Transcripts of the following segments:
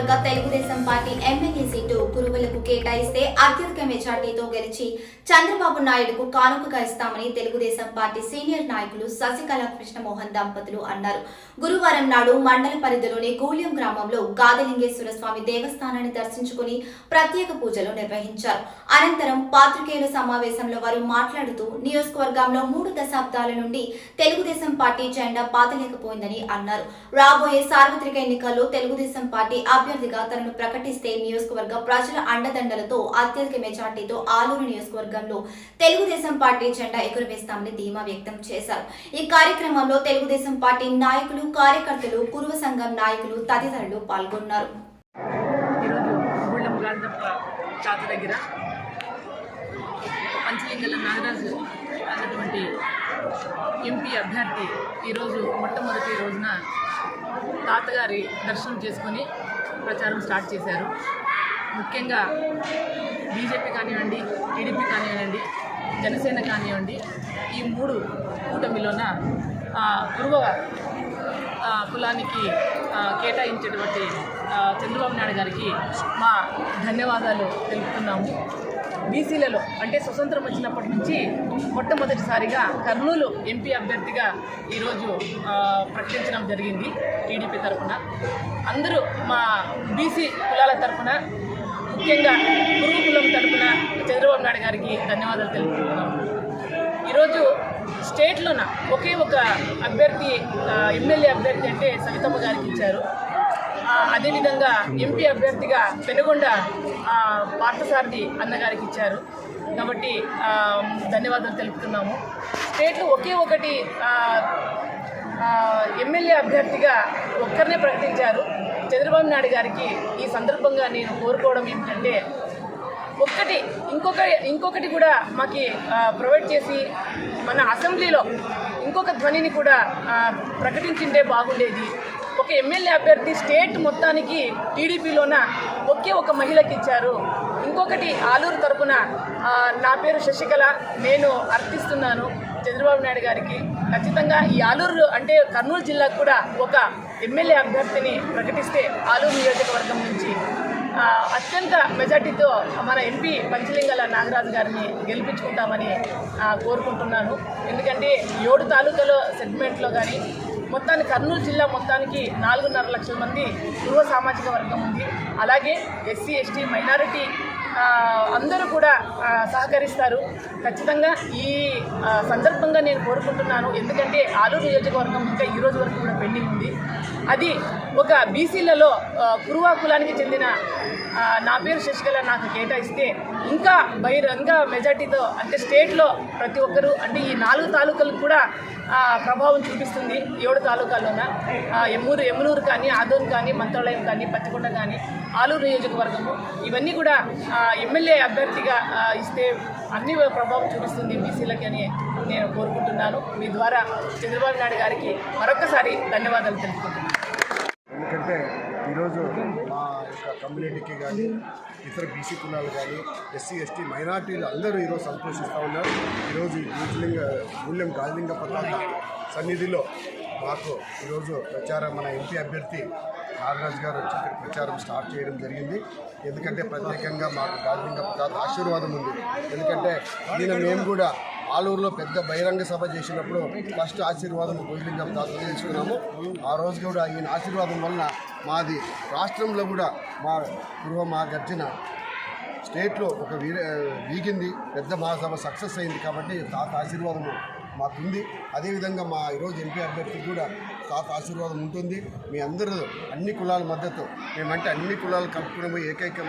నియోజకవర్గ Telugu Desam party MLA seat కురువులకు కేటాయిస్తే అత్యధిక మెజార్టీతో గెలిచి చంద్రబాబు నాయుడుకు కానుకగా ఇస్తామని తెలుగుదేశం పార్టీ సీనియర్ నాయకులు శశికళ కృష్ణమోహన్ దంపతులు అన్నారు. గురువారం నాడు మండల పరిధిలోని గూళ్యం గ్రామంలో గాదలింగేశ్వర స్వామి దేవస్థానాన్ని దర్శించుకుని ప్రత్యేక పూజలు నిర్వహించారు. అనంతరం పాత్రికేయుల సమావేశంలో వారు మాట్లాడుతూ నియోజకవర్గంలో మూడు దశాబ్దాల నుండి తెలుగుదేశం పార్టీ జెండా పాతలేకపోయిందని అన్నారు. రాబోయే సార్వత్రిక ఎన్నికల్లో తెలుగుదేశం పార్టీ అభ్యర్థిగా తనను ప్రకటిస్తే నియోజకవర్గ ప్రజల అండదండలతో అత్యధిక మెజార్టీతో ఆలూరు నియోజకవర్గంలో తెలుగుదేశం పార్టీ జెండా ఎగురవేస్తామని ధీమా వ్యక్తం చేశారు. ఈ కార్యక్రమంలో తెలుగుదేశం పార్టీ నాయకులు కార్యకర్తలు కురువ సంఘం నాయకులు తదితరులు పాల్గొన్నారు. దగ్గర పంచలింగల నాగరాజు అన్నటువంటి ఎంపీ అభ్యర్థి ఈరోజు మొట్టమొదటి రోజున తాతగారి దర్శనం చేసుకొని ప్రచారం స్టార్ట్ చేశారు. ముఖ్యంగా బీజేపీ కానివ్వండి టీడీపీ కానివ్వండి జనసేన కానివ్వండి ఈ మూడు కూటమిలోన పూర్వ కులానికి కేటాయించేటువంటి చంద్రబాబు నాయుడు గారికి మా ధన్యవాదాలు తెలుపుతున్నాము. బీసీలలో అంటే స్వతంత్రం వచ్చినప్పటి నుంచి మొట్టమొదటిసారిగా కర్నూలు ఎంపీ అభ్యర్థిగా ఈరోజు ప్రకటించడం జరిగింది టీడీపీ తరఫున. అందరూ మా బీసీ కులాల తరఫున ముఖ్యంగా గురువు కులం చంద్రబాబు నాయుడు గారికి ధన్యవాదాలు తెలుపుతున్నాము ఈరోజు స్టేట్లోన ఒకే ఒక అభ్యర్థి ఎమ్మెల్యే అభ్యర్థి అంటే సవితమ్మ గారికి ఇచ్చారు. అదేవిధంగా ఎంపీ అభ్యర్థిగా పెనుగొండ ఆ, పార్థసారథి అన్నగారికి ఇచ్చారు. కాబట్టి ధన్యవాదాలు తెలుపుతున్నాము. స్టేట్లో ఒకే ఒకటి ఎమ్మెల్యే అభ్యర్థిగా ఒక్కరినే ప్రకటించారు. చంద్రబాబు నాయుడు గారికి ఈ సందర్భంగా నేను కోరుకోవడం ఏమిటంటే ఒక్కటి ఇంకొక ఇంకొకటి కూడా మాకి ప్రొవైడ్ చేసి మన అసెంబ్లీలో ఇంకొక ధ్వనిని కూడా ప్రకటించింటే బాగుండేది. ఒక ఎమ్మెల్యే అభ్యర్థి స్టేట్ మొత్తానికి టీడీపీలోన ఒకే ఒక మహిళకి ఇచ్చారు. ఇంకొకటి ఆలూరు తరపున నా పేరు శశికళ నేను అర్థిస్తున్నాను చంద్రబాబు నాయుడు గారికి. ఖచ్చితంగా ఈ ఆలూరు అంటే కర్నూలు జిల్లాకు కూడా ఒక ఎమ్మెల్యే అభ్యర్థిని ప్రకటిస్తే ఆలూరు నియోజకవర్గం నుంచి అత్యంత మెజార్టీతో మన ఎంపీ పంచలింగల నాగరాజు గారిని గెలిపించుకుంటామని కోరుకుంటున్నాను. ఎందుకంటే ఏడు తాలూకాలో సెగ్మెంట్లో కానీ మొత్తాన్ని కర్నూలు జిల్లా మొత్తానికి నాలుగున్నర లక్షల మంది పూర్వ సామాజిక వర్గం ఉంది. అలాగే ఎస్సీ ఎస్టీ మైనారిటీ అందరూ కూడా సహకరిస్తారు. ఖచ్చితంగా ఈ సందర్భంగా నేను కోరుకుంటున్నాను. ఎందుకంటే ఆలూరు నియోజకవర్గం ఇంకా ఈ రోజు వరకు కూడా పెండింగ్ ఉంది. అది ఒక బీసీలలో కురువా కులానికి చెందిన నా పేరు శశికళ నాకు కేటాయిస్తే ఇంకా బహిరంగ మెజార్టీతో అంటే స్టేట్లో ప్రతి ఒక్కరూ అంటే ఈ నాలుగు తాలూకాలకు కూడా ప్రభావం చూపిస్తుంది. ఏడు తాలూకాల్లోన? ఎమ్మూరు ఎమ్మునూరు కానీ ఆదోన్ కానీ మంత్రాలయం కానీ పచ్చకొండ కానీ ఆలూరు నియోజకవర్గము. ఇవన్నీ కూడా ఎమ్మెల్యే అభ్యర్థిగా ఇస్తే అన్ని ప్రభావం చూపిస్తుంది బీసీలకి అని నేను కోరుకుంటున్నాను. మీ ద్వారా చంద్రబాబు నాయుడు గారికి మరొకసారి ధన్యవాదాలు తెలుపుకుంటున్నాను. ఎందుకంటే ఈరోజు యొక్క కమ్యూనిటీకి కానీ ఇతర బీసీ కులాలు కానీ ఎస్సీ ఎస్టీ మైనార్టీలు అందరూ ఈరోజు సంతోషిస్తూ ఉన్నారు. ఈరోజు ఈ మూల్యం గాలిలింగ పతాక సన్నిధిలో మాకు ఈరోజు ప్రచారం మన ఎంపీ అభ్యర్థి నాగరాజ్ గారు వచ్చి ప్రచారం స్టార్ట్ చేయడం జరిగింది. ఎందుకంటే ప్రత్యేకంగా మాకు గాలిలింగ పతాక ఆశీర్వాదం ఉంది. ఎందుకంటే దీని మేము కూడా ఆలూరులో పెద్ద బహిరంగ సభ చేసినప్పుడు ఫస్ట్ ఆశీర్వాదం భోజలింగం తాత తీసుకున్నాము. ఆ రోజు కూడా ఈయన ఆశీర్వాదం వలన మాది రాష్ట్రంలో కూడా మా గృహ మా గర్జన స్టేట్లో ఒక వీర వీగింది. పెద్ద మహాసభ సక్సెస్ అయింది కాబట్టి తాత ఆశీర్వాదము మాకుంది. అదేవిధంగా మా ఈరోజు ఎంపీ అభ్యర్థికి కూడా తాత ఆశీర్వాదం ఉంటుంది. మీ అందరూ అన్ని కులాల మద్దతు మేమంటే అన్ని కులాలు కలుపుకునే ఏకైక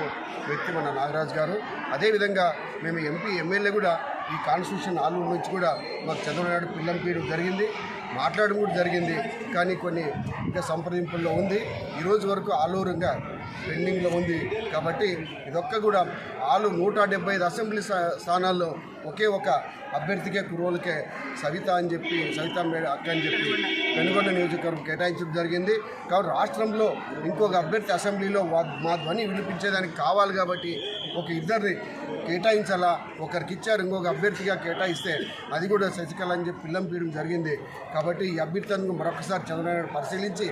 వ్యక్తి మన నాగరాజు గారు. అదేవిధంగా మేము ఎంపీ ఎమ్మెల్యే కూడా ఈ కాన్స్టిట్యూషన్ ఆలూరు నుంచి కూడా మాకు చంద్రబాబు నాయుడు పిల్లం పీయడం జరిగింది. మాట్లాడడం కూడా జరిగింది. కానీ కొన్ని ఇంకా సంప్రదింపుల్లో ఉంది. ఈరోజు వరకు ఆలూరు ఇంకా పెండింగ్లో ఉంది. కాబట్టి ఇదొక్క కూడా ఆలు నూట డెబ్బై ఐదు అసెంబ్లీ స్థా- స్థానాల్లో ఒకే ఒక అభ్యర్థికే కురువులకే సవిత అని చెప్పి సవిత అక్క అని చెప్పి వెనుగొండ నియోజకవర్గం కేటాయించడం జరిగింది. కాబట్టి రాష్ట్రంలో ఇంకొక అభ్యర్థి అసెంబ్లీలో మా ధ్వని వినిపించేదానికి కావాలి కాబట్టి ఒక ఇద్దరిని కేటాయించాలా ఒకరికి ఇచ్చారు ఇంకొక అభ్యర్థిగా కేటాయిస్తే అది కూడా శశికళ అని చెప్పి పిల్లం పీయడం జరిగింది. కాబట్టి ఈ అభ్యర్థులను మరొకసారి చంద్రబాబు పరిశీలించి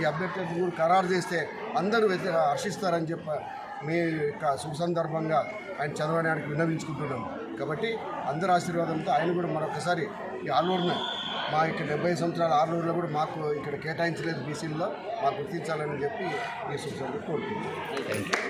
ఈ అభ్యర్థులను కూడా ఖరారు చేస్తే అందరూ హర్షిస్తారని చెప్ప మీ యొక్క సుసందర్భంగా ఆయన చంద్రబాబు నాయుడుకి విన్నవించుకుంటున్నాం. కాబట్టి అందరి ఆశీర్వాదంతో ఆయన కూడా మరొకసారి ఈ ఆలూరును మా ఇక్కడ డెబ్బై సంవత్సరాల ఆలూరులో కూడా మాకు ఇక్కడ కేటాయించలేదు బీసీల్లో మాకు గుర్తించాలని చెప్పి ఈ సూచనలు కోరుకుంటున్నాను